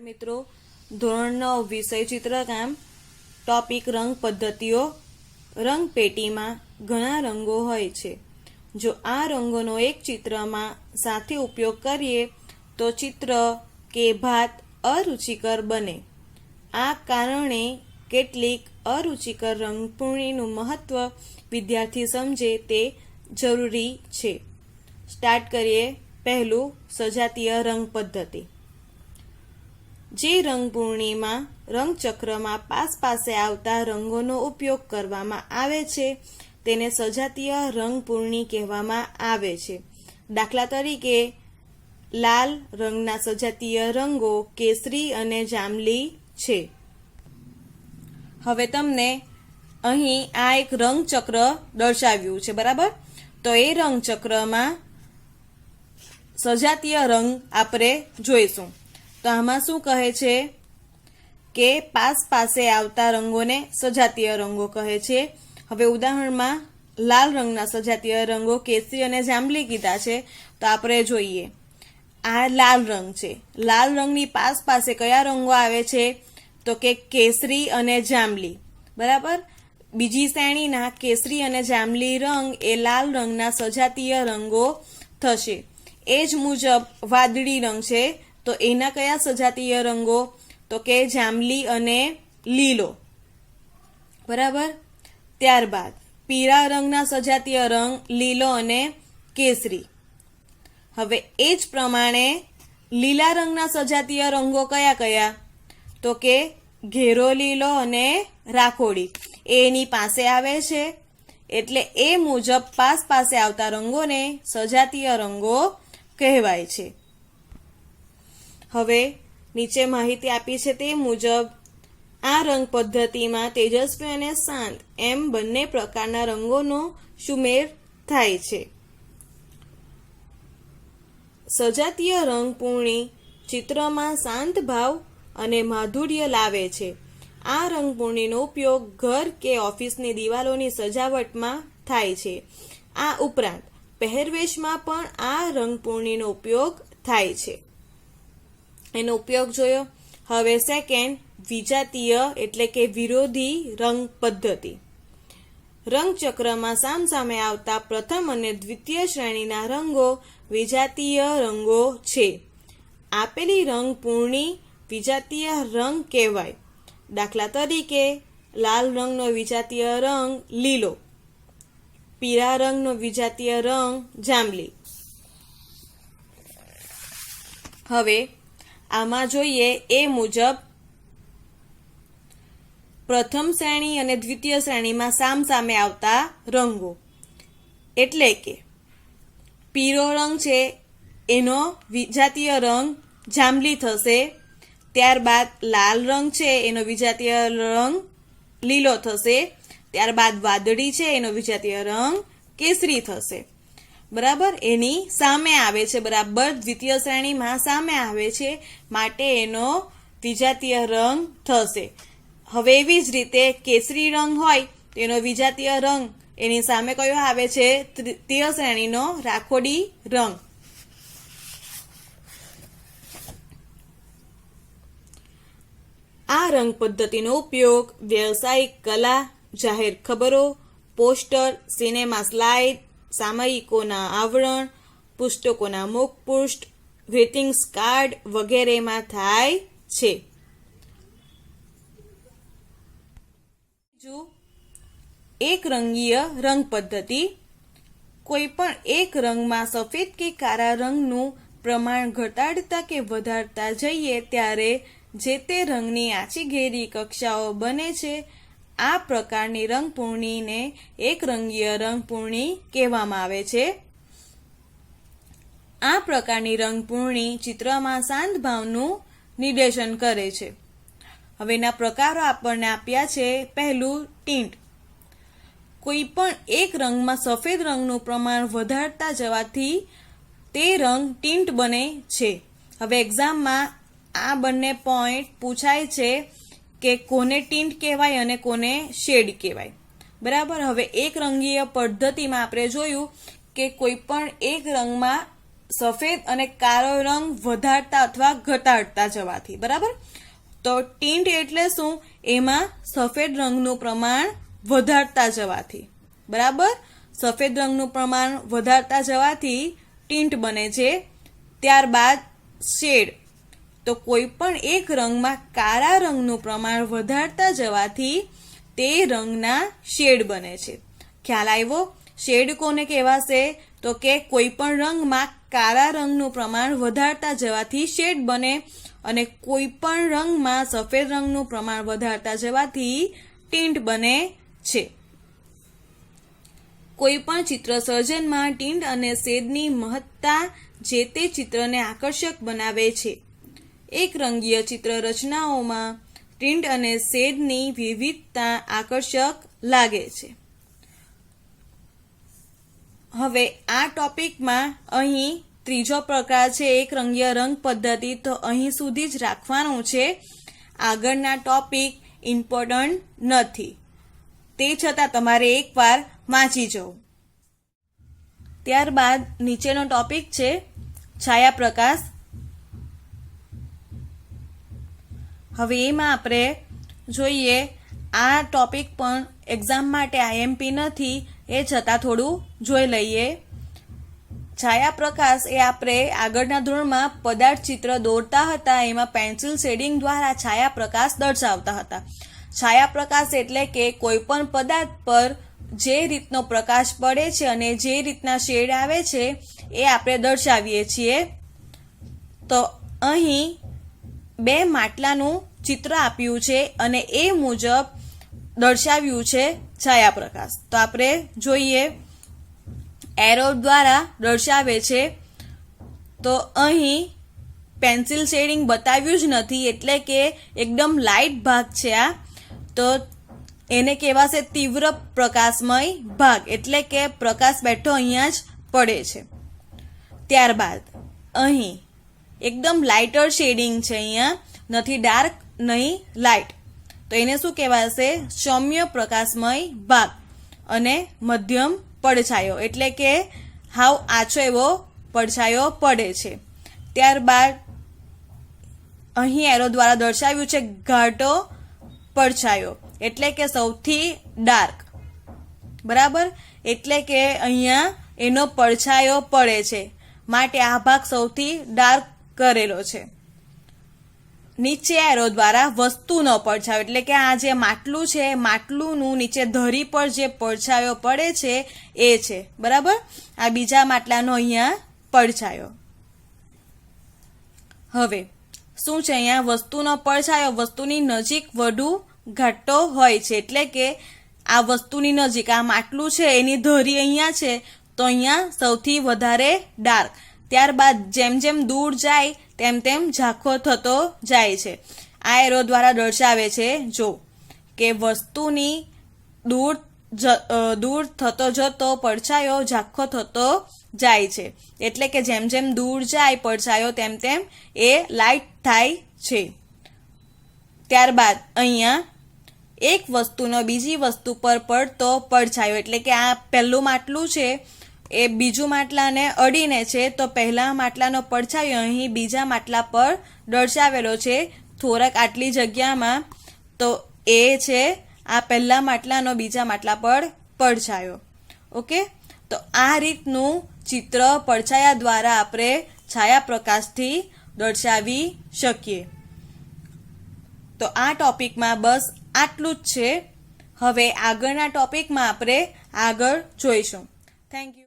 મિત્રો. ધોરણ વિષય ચિત્રકામ ટોપિક રંગ પદ્ધતિઓ. રંગ પેટીમાં ઘણા રંગો હોય છે. જો આ રંગોનો એક ચિત્રમાં સાથે ઉપયોગ કરીએ, તો ચિત્ર કે ભાત અરુચિકર બને. આ કારણે કેટલીક અરુચિકર રંગપૂર્ણીનું મહત્વ વિદ્યાર્થી સમજે તે જરૂરી છે. સ્ટાર્ટ કરીએ પહેલું સજાતીય રંગ પદ્ધતિ. જે રંગપૂર્ણિમાં રંગચક્રમાં પાસ પાસે આવતા રંગોનો ઉપયોગ કરવામાં આવે છે, તેને સજાતીય રંગપૂર્ણિ કહેવામાં આવે છે. દાખલા તરીકે, લાલ રંગના સજાતીય રંગો કેસરી અને જાંબલી છે. હવે તમને અહીં આ એક રંગચક્ર દર્શાવ્યું છે, બરાબર? તો એ રંગચક્રમાં સજાતીય રંગ આપણે જોઈશું. તો આમાં શું કહે છે? કે પાસ પાસે આવતા રંગોને સજાતીય રંગો કહે છે. હવે ઉદાહરણમાં લાલ રંગના સજાતીય રંગો કેસરી અને જાંબલી કીધા છે. તો આપણે જોઈએ. આ લાલ રંગ છે. લાલ રંગની પાસ પાસે કયા રંગો આવે છે? તો કે કેસરી અને જાંબલી. બરાબર? બીજી શ્રેણીના કેસરી અને જાંબલી રંગ એ લાલ રંગના સજાતીય રંગો થશે. એ જ મુજબ વાદળી રંગ છે. તો એના કયા સજાતીય રંગો? તો કે જાંબલી અને લીલો. બરાબર? ત્યારબાદ, પીળા રંગના સજાતીય રંગ લીલો અને કેસરી. હવે એ જ પ્રમાણે લીલા રંગના સજાતીય રંગો કયા કયા? તો કે ઘેરો લીલો અને રાખોડી. એની પાસે આવે છે. એટલે એ મુજબ પાસ પાસે આવતા રંગોને સજાતીય રંગો કહેવાય છે. હવે નીચે માહિતી આપી છે તે મુજબ, આ રંગ પદ્ધતિમાં તેજસ્વી અને શાંત એમ બંને પ્રકારના રંગોનો સુમેર થાય છે. સજાતીય રંગપૂર્ણી ચિત્રમાં શાંત ભાવ અને માધુર્ય લાવે છે. આ રંગપૂર્ણીનો ઉપયોગ ઘર કે ઓફિસની દિવાલોની સજાવટમાં થાય છે. આ ઉપરાંત પહેરવેશમાં પણ આ રંગપૂર્ણીનો ઉપયોગ થાય છે. એનો ઉપયોગ જોયો. હવે સેકન્ડ વિજાતીય એટલે કે વિરોધી રંગ પદ્ધતિ. રંગચક્રમાં સામસામે આવતા પ્રથમ અને દ્વિતીય શ્રેણીના રંગો વિજાતીય રંગો છે. આપેલી રંગ પૂર્ણી, વિજાતીય રંગ કહેવાય. દાખલા તરીકે, લાલ રંગનો વિજાતીય રંગ લીલો. પીળા રંગનો વિજાતીય રંગ જાંબલી. હવે આમાં જોઈએ એ મુજબ પ્રથમ શ્રેણી અને દ્વિતીય શ્રેણીમાં સામસામે આવતા રંગો. એટલે કે પીળો રંગ છે, એનો વિજાતીય રંગ જાંબલી થશે, ત્યારબાદ લાલ રંગ છે, એનો વિજાતીય રંગ લીલો થશે, ત્યારબાદ વાદળી છે, એનો વિજાતીય રંગ કેસરી થશે. બરાબર? એની સામે આવે છે, બરાબર? દ્વિતીય શ્રેણીમાં સામે આવે છે, માટે એનો વિજાતીય રંગ થશે. હવે એવી જ રીતે કેસરી રંગ હોય, તો એનો વિજાતીય રંગ એની સામે કયો આવે છે? તૃતીય શ્રેણીનો રાખોડી રંગ. આ રંગ પદ્ધતિનો ઉપયોગ વ્યવસાયિક કલા, જાહેર ખબરો, પોસ્ટર, સિનેમા સ્લાઇડ સામયિકોના આવરણ, પુસ્તકોના મુખપૃષ્ઠ ગ્રીટિંગ્સ કાર્ડ વગેરેમાં થાય છે. એક રંગીય રંગ પદ્ધતિ. કોઈ પણ એક રંગમાં સફેદ કે કાળા રંગનું પ્રમાણ ઘટાડતા કે વધારતા જઈએ ત્યારે જે તે રંગની આછી ઘેરી કક્ષાઓ બને છે આ પ્રકારની રંગપૂર્ણીને એક રંગીય રંગપૂર્ણી કહેવામાં આવે છે. આ પ્રકારની રંગપૂર્ણી ચિત્રમાં શાંત ભાવનું નિર્દેશન કરે છે. હવેના પ્રકારો આપણને આપ્યા છે. પહેલું ટીન્ટ કોઈ પણ એક રંગમાં સફેદ રંગનું પ્રમાણ વધારતા જવાથી તે રંગ ટીન્ટ બને છે. હવે એક્ઝામમાં આ બંને પોઈન્ટ પૂછાય છે. કે કોને ટીન્ટ કહેવાય અને કોને શેડ કહેવાય. બરાબર? હવે એક રંગીય પદ્ધતિમાં આપણે જોયું કે કોઈ પણ એક રંગમાં સફેદ અને કાળો રંગ વધારતા અથવા ઘટાડતા જવાથી. બરાબર? તો ટીન્ટ એટલે શું? એમાં સફેદ રંગનું પ્રમાણ વધારતા જવાથી. બરાબર? સફેદ રંગનું પ્રમાણ વધારતા જવાથી ટીન્ટ બને છે. ત્યારબાદ શેડ. તો કોઈ પણ એક રંગમાં કાળા રંગનું પ્રમાણ વધારતા જવાથી તે રંગના શેડ બને છે. ખ્યાલ આવ્યો? શેડ કોને કહેવાશે? તો કે કોઈ પણ રંગમાં કાળા રંગનું પ્રમાણ વધારતા જવાથી શેડ બને અને કોઈ પણ રંગમાં સફેદ રંગનું પ્રમાણ વધારતા જવાથી ટીન્ટ બને છે. કોઈ પણ ચિત્ર સર્જનમાં ટીન્ટ અને શેડની મહત્તા જે તે ચિત્રને આકર્ષક બનાવે છે. એક રંગીય ચિત્ર રચનાઓમાં ટિન્ટ અને શેડની વિવિધતા આકર્ષક લાગે છે. હવે આ ટોપિકમાં અહીં ત્રીજો પ્રકાર છે એક રંગીય રંગ પદ્ધતિ. તો અહીં સુધી જ રાખવાનું છે. આગળના ટોપિક ઇમ્પોર્ટન્ટ નથી. તે છતાં તમારે એકવાર વાંચી જવું. ત્યારબાદ નીચેનો ટોપિક છે છાયાપ્રકાશ હવે એમાં આપણે જોઈએ, આ ટોપિક પણ એક્ઝામ માટે આઈએમપી નથી, એ છતાં થોડું જોઈ લઈએ. છાયાપ્રકાશ એ આપણે આગળના ધોરણમાં પદાર્થ ચિત્ર દોરતા હતા, એમાં પેન્સિલ શેડિંગ દ્વારા છાયાપ્રકાશ દર્શાવતા હતા. છાયાપ્રકાશ એટલે કે કોઈ પણ પદાર્થ પર જે રીતનો પ્રકાશ પડે છે અને જે રીતના શેડ આવે છે, એ આપણે દર્શાવીએ છીએ. તો અહીં બે માટલાનું ચિત્ર આપ્યું છે અને એ મુજબ દર્શાવ્યું છે છાયાપ્રકાશ. તો આપણે જોઈએ, એરો દ્વારા દર્શાવે છે, તો અહીં પેન્સિલ શેડિંગ બતાવ્યું જ નથી, એટલે કે એકદમ લાઇટ ભાગ છે આ. તો એને કહેવાશે તીવ્ર પ્રકાશમય ભાગ, એટલે કે પ્રકાશ બેઠો અહીંયા જ પડે છે. ત્યારબાદ અહીં એકદમ લાઇટર શેડિંગ છે અહીંયા. નથી ડાર્ક નહીં લાઇટ તો એને શું કહેવાશે? સૌમ્ય પ્રકાશમય ભાગ અને મધ્યમ પડછાયો. એટલે કે હાવ આછો એવો પડછાયો પડે છે. ત્યારબાદ અહીં એરો દ્વારા દર્શાવ્યું છે ઘાટો પડછાયો. એટલે કે સૌથી ડાર્ક બરાબર? એટલે કે અહીંયા એનો પડછાયો પડે છે. માટે આ ભાગ સૌથી ડાર્ક કરેલો છે. નીચે એરો દ્વારા વસ્તુનો પડછાયો, એટલે કે આ જે માટલું છે, માટલુંનું નીચે ધરી પર જે પડછાયો પડે છે, એ છે. બરાબર? આ બીજા માટલાનો અહીંયા પડછાયો. હવે, શું છે અહીંયા? વસ્તુનો પડછાયો, વસ્તુની નજીક વધુ ઘાટો હોય છે, એટલે કે આ વસ્તુની નજીક આ માટલું છે, એની ધરી અહીંયા છે, તો અહીંયા સૌથી વધારે ડાર્ક. ત્યારબાદ જેમ જેમ દૂર જાય, તેમ તેમ ઝાંખો થતો જાય છે. આ એરો દ્વારા દર્શાવે છે, જો કે વસ્તુની દૂર દૂર થતો જતો પડછાયો ઝાંખો થતો જાય છે. એટલે કે જેમ જેમ દૂર જાય પડછાયો, તેમ તેમ એ લાઇટ થાય છે. ત્યારબાદ અહીંયા એક વસ્તુનો બીજી વસ્તુ પર પડતો પડછાયો, એટલે કે આ પહેલું માટલું છે એ બીજું માટલાને અડીને છે, તો પહેલા માટલાનો પડછાયો અહીં બીજા માટલા પર દર્શાવેલો છે. થોડાક આટલી જગ્યામાં, તો એ છે, આ પહેલા માટલાનો બીજા માટલા પર પડછાયો. ઓકે? તો આ રીતનું ચિત્ર પડછાયા દ્વારા આપણે છાયા પ્રકાશથી દર્શાવી શકીએ. તો આ ટોપિકમાં બસ આટલું જ છે. હવે આગળના ટોપિકમાં આપણે આગળ જોઈશું. Thank you